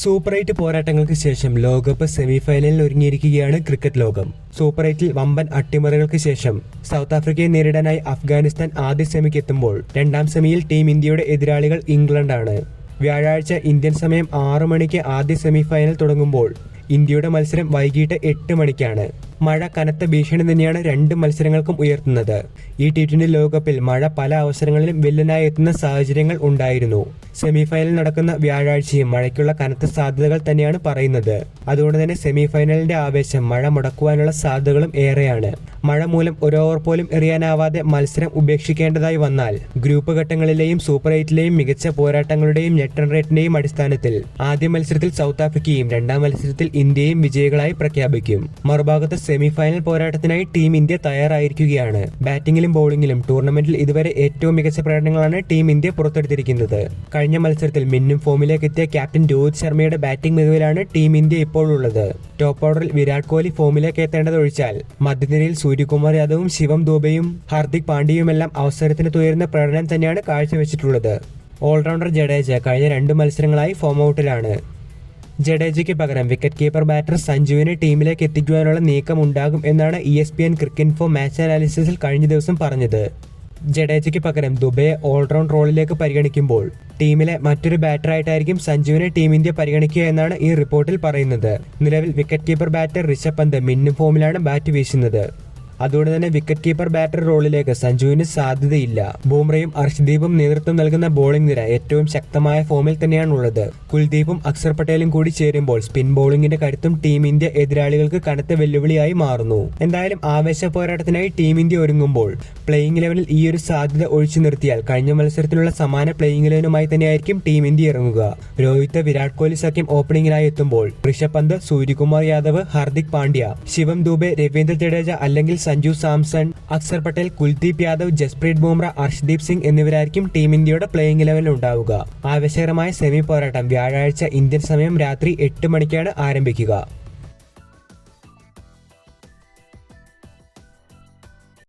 Super eight പോരാട്ടങ്ങൾക്ക് ശേഷം ലോകകപ്പ് സെമിഫൈനലിൽ ഒരുങ്ങിയിരിക്കുകയാണ് ക്രിക്കറ്റ് ലോകം. സൂപ്പർ എയ്റ്റിൽ വമ്പൻ അട്ടിമറികൾക്ക് ശേഷം സൗത്ത് ആഫ്രിക്കയെ നേരിടാനായി അഫ്ഗാനിസ്ഥാൻ ആദ്യ സെമിക്ക് എത്തുമ്പോൾ രണ്ടാം സെമിയിൽ ടീം ഇന്ത്യയുടെ എതിരാളികൾ ഇംഗ്ലണ്ടാണ്. വ്യാഴാഴ്ച ഇന്ത്യൻ സമയം ആറു മണിക്ക് ആദ്യ സെമിഫൈനൽ തുടങ്ങുമ്പോൾ ഇന്ത്യയുടെ മത്സരം വൈകിട്ട് എട്ട് മണിക്കാണ്. മഴ കനത്ത ഭീഷണി തന്നെയാണ് രണ്ട് മത്സരങ്ങൾക്കും ഉയർത്തുന്നത്. ഈ ടി ട്വന്റി ലോകകപ്പിൽ മഴ പല അവസരങ്ങളിലും വില്ലനായി എത്തുന്ന സാഹചര്യങ്ങൾ ഉണ്ടായിരുന്നു. സെമിഫൈനൽ നടക്കുന്ന വ്യാഴാഴ്ചയും മഴയ്ക്കുള്ള കനത്ത സാധ്യതകൾ തന്നെയാണ് പറയുന്നത്. അതുകൊണ്ട് തന്നെ സെമിഫൈനലിന്റെ ആവേശം മഴ മുടക്കുവാനുള്ള സാധ്യതകളും ഏറെയാണ്. മഴ മൂലം ഓവർ പോലും എറിയാനാവാതെ മത്സരം ഉപേക്ഷിക്കേണ്ടതായി വന്നാൽ ഗ്രൂപ്പ് ഘട്ടങ്ങളിലെയും സൂപ്പർ എയ്റ്റിലെയും മികച്ച പോരാട്ടങ്ങളുടെയും നെറ്റ് റൺ റേറ്റിന്റെയും അടിസ്ഥാനത്തിൽ ആദ്യ മത്സരത്തിൽ സൗത്ത് ആഫ്രിക്കയും രണ്ടാം മത്സരത്തിൽ ഇന്ത്യയും വിജയികളായി പ്രഖ്യാപിക്കും. മറുഭാഗത്ത് സെമിഫൈനൽ പോരാട്ടത്തിനായി ടീം ഇന്ത്യ തയ്യാറായിരിക്കുകയാണ്. ബാറ്റിംഗിലും ബൌളിംഗിലും ടൂർണമെന്റിൽ ഇതുവരെ ഏറ്റവും മികച്ച പ്രകടനങ്ങളാണ് ടീം ഇന്ത്യ പുറത്തെടുത്തിരിക്കുന്നത്. കഴിഞ്ഞ മത്സരത്തിൽ മിന്നും ഫോമിലേക്ക് എത്തിയ ക്യാപ്റ്റൻ രോഹിത് ശർമ്മയുടെ ബാറ്റിംഗ് മികവിലാണ് ടീം ഇന്ത്യ ഇപ്പോൾ ഉള്ളത്. ടോപ്പ് ഓർഡറിൽ വിരാട് കോഹ്ലി ഫോമിലേക്ക് എത്തേണ്ടത് ഒഴിച്ചാൽ മധ്യനിരയിൽ സൂര്യകുമാർ യാദവും ശിവം ദുബയും ഹാർദിക് പാണ്ഡ്യയുമെല്ലാം അവസരത്തിന് തുയർന്ന പ്രകടനം തന്നെയാണ് കാഴ്ചവെച്ചിട്ടുള്ളത്. ഓൾറൗണ്ടർ ജഡേജ കഴിഞ്ഞ രണ്ട് മത്സരങ്ങളായി ഫോം ഔട്ടിലാണ് ജഡേജയ്ക്ക് പകരം വിക്കറ്റ് കീപ്പർ ബാറ്റർ സഞ്ജുവിനെ ടീമിലേക്ക് എത്തിക്കുവാനുള്ള നീക്കം ഉണ്ടാകും എന്നാണ് E S P N cricket match അനാലിസിസിൽ കഴിഞ്ഞ ദിവസം പറഞ്ഞത്. ജഡേജയ്ക്ക് പകരം ദുബൈയെ ഓൾറൗണ്ട് റോളിലേക്ക് പരിഗണിക്കുമ്പോൾ ടീമിലെ മറ്റൊരു ബാറ്ററായിട്ടായിരിക്കും സഞ്ജുവിനെ ടീം ഇന്ത്യ പരിഗണിക്കുക എന്നാണ് ഈ റിപ്പോർട്ടിൽ പറയുന്നത്. നിലവിൽ wicket keeper batter Rishabh Pant മിന്നും ഫോമിലാണ് ബാറ്റ് വീശുന്നത്. അതുകൊണ്ട് തന്നെ വിക്കറ്റ് കീപ്പർ ബാറ്റർ റോളിലേക്ക് സഞ്ജുവിന് സാധ്യതയില്ല. ബൂംറയും അർഷ്ദീപും നേതൃത്വം നൽകുന്ന ബോളിംഗ് നിര ഏറ്റവും ശക്തമായ ഫോമിൽ തന്നെയാണുള്ളത്. കുൽദീപും അക്സർ പട്ടേലും കൂടി ചേരുമ്പോൾ സ്പിൻ ബോളിംഗിന്റെ കരുത്തും ടീം ഇന്ത്യ എതിരാളികൾക്ക് കനത്ത വെല്ലുവിളിയായി മാറുന്നു. എന്തായാലും ആവേശ പോരാട്ടത്തിനായി ടീം ഇന്ത്യ ഒരുങ്ങുമ്പോൾ പ്ലേയിങ് ലെവലിൽ ഈ ഒരു സാധ്യത ഒഴിച്ചു നിർത്തിയാൽ കഴിഞ്ഞ മത്സരത്തിലുള്ള സമാന പ്ലേയിങ് ലെവനുമായി തന്നെയായിരിക്കും ടീം ഇന്ത്യ ഇറങ്ങുക. രോഹിത് വിരാട് കോഹ്ലി സഖ്യം ഓപ്പണിംഗിനായി എത്തുമ്പോൾ ഋഷഭ് പന്ത് സൂര്യകുമാർ യാദവ് ഹാർദിക് പാണ്ഡ്യ ശിവം ദുബെ രവീന്ദ്ര ജഡേജ അല്ലെങ്കിൽ സഞ്ജു സാംസൺ അക്സർ പട്ടേൽ കുൽദീപ് യാദവ് ജസ്പ്രീത് ബുംറ അർഷ്ദീപ് സിംഗ് എന്നിവരായിരിക്കും ടീം ഇന്ത്യയുടെ പ്ലേയിംഗ് ലെവലിൽ ഉണ്ടാവുക. ആവേശകരമായ സെമി പോരാട്ടം വ്യാഴാഴ്ച ഇന്ത്യൻ സമയം രാത്രി എട്ട് മണിക്കാണ് ആരംഭിക്കുക.